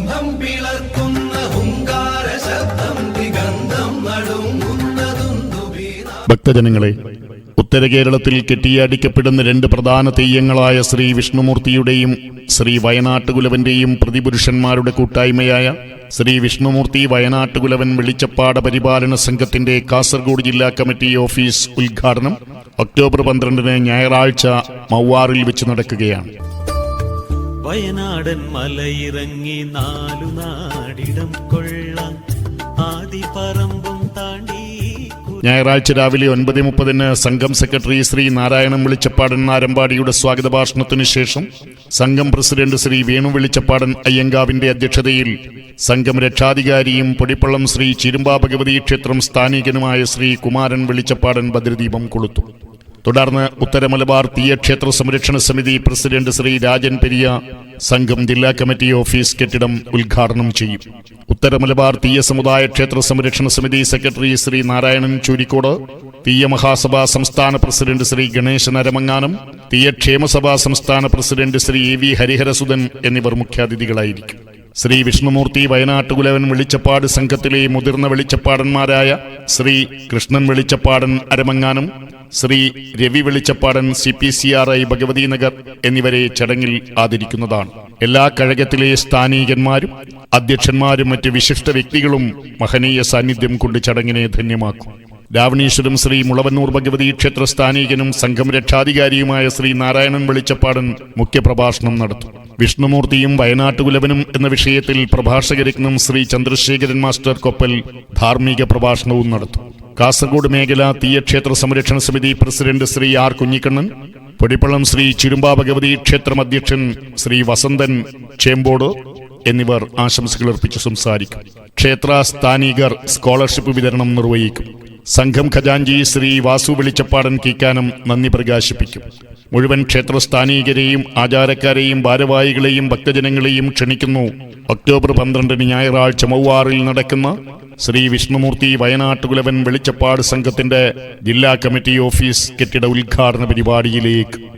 സ്തംഭം പിളർക്കുന്ന ഹുങ്കാര ശബ്ദം ദിഗന്ധം നടുങ്ങുന്നതുന്തുബീന ഭക്തജനങ്ങളെ ഉത്തര കേരളത്തിൽ കെട്ടിയാടിക്കപ്പെടുന്ന രണ്ട് പ്രധാന തെയ്യങ്ങളായ ശ്രീ വിഷ്ണുമൂർത്തിയുടെയും ശ്രീ വയനാട്ടുകുലവന്റെയും പ്രതിപുരുഷന്മാരുടെ കൂട്ടായ്മയായ ശ്രീ വിഷ്ണുമൂർത്തി വയനാട്ടുകുലവൻ വെളിച്ചപ്പാട പരിപാലന സംഘത്തിന്റെ കാസർഗോഡ് ജില്ലാ കമ്മിറ്റി ഓഫീസ് ഉദ്ഘാടനം ഒക്ടോബർ പന്ത്രണ്ടിന് ഞായറാഴ്ച മൗവാറിൽ വെച്ച് നടക്കുകയാണ്. വയനാടൻ മലയിറങ്ങി നാലു നാടിടം കൊള്ളാം. ആദിപറമ്പും താണ്ടി ഞായറാഴ്ച രാവിലെ ഒൻപത് മുപ്പതിന് സംഘം സെക്രട്ടറി ശ്രീ നാരായണൻ വെളിച്ചപ്പാടൻ നാരമ്പാടിയുടെ സ്വാഗത ഭാഷണത്തിനു ശേഷം സംഘം പ്രസിഡന്റ് ശ്രീ വേണു വെളിച്ചപ്പാടൻ അയ്യങ്കാവിന്റെ അധ്യക്ഷതയിൽ സംഘം രക്ഷാധികാരിയും പൊടിപ്പള്ളം ശ്രീ ചിരുമ്പാ ഭഗവതി ക്ഷേത്രം സ്ഥാനികനുമായ ശ്രീ കുമാരൻ വെളിച്ചപ്പാടൻ ഭദ്രദീപം കൊളുത്തു. തുടർന്ന് ഉത്തര മലബാർ തീയക്ഷേത്ര സംരക്ഷണ സമിതി പ്രസിഡന്റ് ശ്രീ രാജൻ പെരിയ സംഘം ജില്ലാ കമ്മിറ്റി ഓഫീസ് കെട്ടിടം ഉദ്ഘാടനം ചെയ്യും. ഉത്തര മലബാർ തീയ സമുദായ ക്ഷേത്ര സംരക്ഷണ സമിതി സെക്രട്ടറി ശ്രീ നാരായണൻ ചൂരിക്കോട് തീയ മഹാസഭ സംസ്ഥാന പ്രസിഡന്റ് ശ്രീ ഗണേശൻ അരമങ്ങാനം തീയ ക്ഷേമസഭ സംസ്ഥാന president Shri A V Hariharasudhan എന്നിവർ മുഖ്യാതിഥികളായിരിക്കും. ശ്രീ വിഷ്ണുമൂർത്തി വയനാട്ടുകുലവൻ വെളിച്ചപ്പാട് സംഘത്തിലെ മുതിർന്ന വെളിച്ചപ്പാടന്മാരായ ശ്രീ കൃഷ്ണൻ വെളിച്ചപ്പാടൻ Aramanganam Shri Ravi Velichappadan C P C R I Bhagavathi Nagar എന്നിവരെ ചടങ്ങിൽ ആദരിക്കുന്നതാണ്. എല്ലാ കഴകത്തിലെ സ്ഥാനീകന്മാരും അധ്യക്ഷന്മാരും മറ്റ് വിശിഷ്ട വ്യക്തികളും മഹനീയ സാന്നിധ്യം കൊണ്ട് ചടങ്ങിനെ ധന്യമാക്കും. രാവണീശ്വരം ശ്രീ മുളവന്നൂർ ഭഗവതി ക്ഷേത്ര സ്ഥാനീകനും സംഘം രക്ഷാധികാരിയുമായ ശ്രീ നാരായണൻ വെളിച്ചപ്പാടൻ മുഖ്യപ്രഭാഷണം നടത്തും. വിഷ്ണുമൂർത്തിയും വയനാട്ടുകുലവനും എന്ന വിഷയത്തിൽ പ്രഭാഷകരത്നം ശ്രീ ചന്ദ്രശേഖരൻ മാസ്റ്റർ കൊപ്പൽ ധാർമ്മിക പ്രഭാഷണവും നടത്തും. കാസർഗോഡ് മേഖല തീയക്ഷേത്ര സംരക്ഷണ സമിതി പ്രസിഡന്റ് ശ്രീ ആർ കുഞ്ഞിക്കണ്ണൻ പൊടിപ്പള്ളം ശ്രീ ചിരുമ്പാ ഭഗവതി ക്ഷേത്രം അധ്യക്ഷൻ ശ്രീ വസന്തൻ ചേമ്പോട് എന്നിവർ ആശംസകൾ അർപ്പിച്ച് സംസാരിക്കും. ക്ഷേത്ര സ്ഥാനികർ സ്കോളർഷിപ്പ് വിതരണം നിർവഹിക്കും. സംഘം ഖജാഞ്ചി ശ്രീ വാസു വെളിച്ചപ്പാടൻ കീക്കാനം നന്ദി പ്രകാശിപ്പിക്കും. മുഴുവൻ ക്ഷേത്ര സ്ഥാനീകരെയും ആചാരക്കാരെയും ഭാരവാഹികളെയും ഭക്തജനങ്ങളെയും ക്ഷണിക്കുന്നു. ഒക്ടോബർ പന്ത്രണ്ടിന് ഞായറാഴ്ച മൗവാറിൽ നടക്കുന്ന ശ്രീ വിഷ്ണുമൂർത്തി വയനാട്ടുകുലവൻ വെളിച്ചപ്പാട് സംഘത്തിന്റെ ജില്ലാ കമ്മിറ്റി ഓഫീസ് കെട്ടിട ഉദ്ഘാടന പരിപാടിയിലേക്ക്